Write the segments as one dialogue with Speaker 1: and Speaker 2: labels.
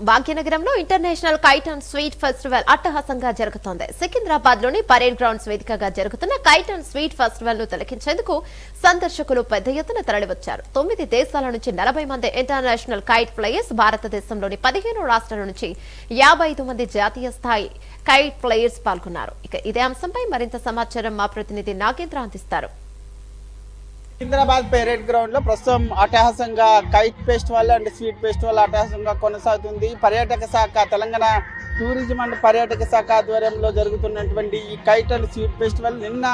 Speaker 1: భాగ్యనగరంలో international kite and sweet festival అట్టహాసంగా జరుగుతోంది. సికింద్రాబాద్లోని పరేడ్ గ్రౌండ్స్ వేదికగా జరుగుతున్న కైట్ అండ్ స్వీట్ ఫెస్టివల్ను తిలకించేందుకు సందర్శకులు పెద్ద ఎత్తున తరలివచ్చారు. తొమ్మిది దేశాల నుంచి నలభై మంది ఇంటర్నేషనల్ కైట్ ప్లేయర్స్ భారతదేశంలోని పదిహేను రాష్ట్రాల నుంచి యాభై ఐదు మంది జాతీయ స్థాయి కైట్ ప్లేయర్స్ పాల్గొన్నారు. ఇక ఇదే అంశంపై మరింత సమాచారం మా ప్రతినిధి నాగేంద్ర అందిస్తారు.
Speaker 2: సికింద్రాబాద్ పెరేడ్ గ్రౌండ్లో ప్రస్తుతం అట్టహాసంగా kite festival and sweet festival అట్టహాసంగా కొనసాగుతుంది. పర్యాటక శాఖ తెలంగాణ టూరిజం అండ్ పర్యాటక శాఖ ఆధ్వర్యంలో జరుగుతున్నటువంటి ఈ కైట్ అండ్ స్వీట్ ఫెస్టివల్ నిన్న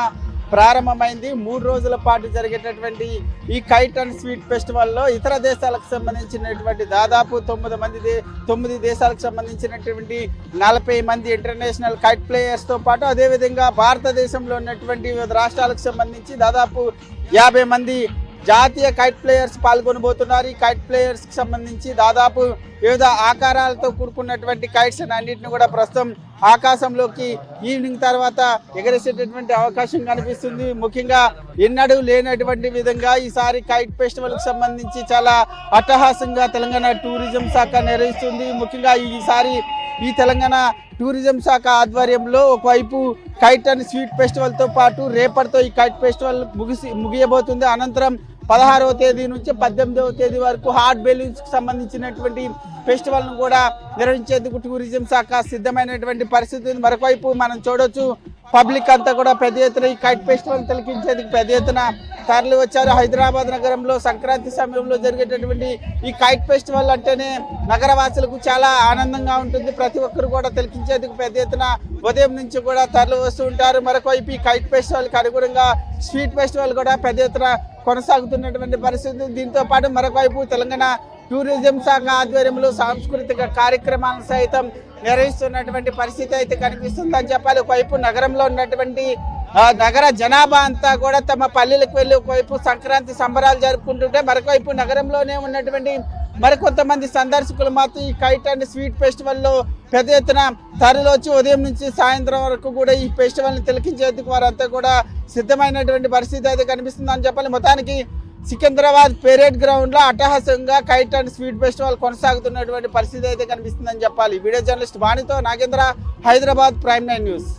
Speaker 2: ప్రారంభమైంది. మూడు రోజుల పాటు జరిగేటటువంటి ఈ కైట్ అండ్ స్వీట్ ఫెస్టివల్లో ఇతర దేశాలకు సంబంధించినటువంటి దాదాపు తొమ్మిది మంది తొమ్మిది దేశాలకు సంబంధించినటువంటి నలభై మంది ఇంటర్నేషనల్ కైట్ ప్లేయర్స్తో పాటు అదేవిధంగా భారతదేశంలో ఉన్నటువంటి వివిధ రాష్ట్రాలకు సంబంధించి దాదాపు యాభై మంది జాతీయ కైట్ ప్లేయర్స్ పాల్గొనబోతున్నారు. ఈ కైట్ ప్లేయర్స్కి సంబంధించి దాదాపు వివిధ ఆకారాలతో కూడుకున్నటువంటి కైట్స్ అన్నింటిని కూడా ప్రస్తుతం ఆకాశంలోకి ఈవినింగ్ తర్వాత ఎగరేసేటటువంటి అవకాశం కనిపిస్తుంది. ముఖ్యంగా ఎన్నడూ లేనటువంటి విధంగా ఈసారి కైట్ ఫెస్టివల్కి సంబంధించి చాలా అట్టహాసంగా తెలంగాణ టూరిజం శాఖ నిర్వహిస్తుంది. ముఖ్యంగా ఈసారి ఈ తెలంగాణ టూరిజం శాఖ ఆధ్వర్యంలో ఒకవైపు కైట్ అండ్ స్వీట్ ఫెస్టివల్తో పాటు రేపటితో ఈ కైట్ ఫెస్టివల్ ముగిసి ముగియబోతుంది. అనంతరం పదహారవ తేదీ నుంచి పద్దెనిమిదవ తేదీ వరకు హాట్ బెలూన్స్కి సంబంధించినటువంటి ఫెస్టివల్ను కూడా నిర్వహించేందుకు టూరిజం శాఖ సిద్ధమైనటువంటి పరిస్థితి ఉంది. మరొకవైపు మనం చూడొచ్చు పబ్లిక్ అంతా కూడా పెద్ద ఎత్తున ఈ కైట్ ఫెస్టివల్ తిలకించేందుకు పెద్ద ఎత్తున తరలి వచ్చారు. హైదరాబాద్ నగరంలో సంక్రాంతి సమయంలో జరిగేటటువంటి ఈ కైట్ ఫెస్టివల్ అంటేనే నగరవాసులకు చాలా ఆనందంగా ఉంటుంది. ప్రతి ఒక్కరు కూడా తిలకించేందుకు పెద్ద ఎత్తున ఉదయం నుంచి కూడా తరలి వస్తూ ఉంటారు. మరొకవైపు ఈ కైట్ ఫెస్టివల్కి అనుగుణంగా స్వీట్ ఫెస్టివల్ కూడా పెద్ద ఎత్తున కొనసాగుతున్నటువంటి పరిస్థితి. దీంతో పాటు మరొకవైపు తెలంగాణ టూరిజం శాఖ ఆధ్వర్యంలో సాంస్కృతిక కార్యక్రమాలను సైతం నిర్వహిస్తున్నటువంటి పరిస్థితి అయితే కనిపిస్తుంది అని చెప్పాలి. ఒకవైపు నగరంలో ఉన్నటువంటి నగర జనాభా అంతా కూడా తమ పల్లెలకు వెళ్ళి ఒకవైపు సంక్రాంతి సంబరాలు జరుపుకుంటుంటే మరొకవైపు నగరంలోనే ఉన్నటువంటి మరికొంతమంది సందర్శకులు మాత్రం ఈ కైట్ అండ్ స్వీట్ ఫెస్టివల్లో పెద్ద ఎత్తున తరలివచ్చి ఉదయం నుంచి సాయంత్రం వరకు కూడా ఈ ఫెస్టివల్ని తిలకించేందుకు వారంతా కూడా సిద్ధమైనటువంటి పరిస్థితి అయితే కనిపిస్తుందని చెప్పాలి. మొత్తానికి సికింద్రాబాద్ పేరేడ్ గ్రౌండ్లో అట్టహాసంగా కైట్ అండ్ స్వీట్ ఫెస్టివల్ కొనసాగుతున్నటువంటి పరిస్థితి అయితే కనిపిస్తుందని చెప్పాలి. Video journalist వాణితో Nagendra Hyderabad prime nine news.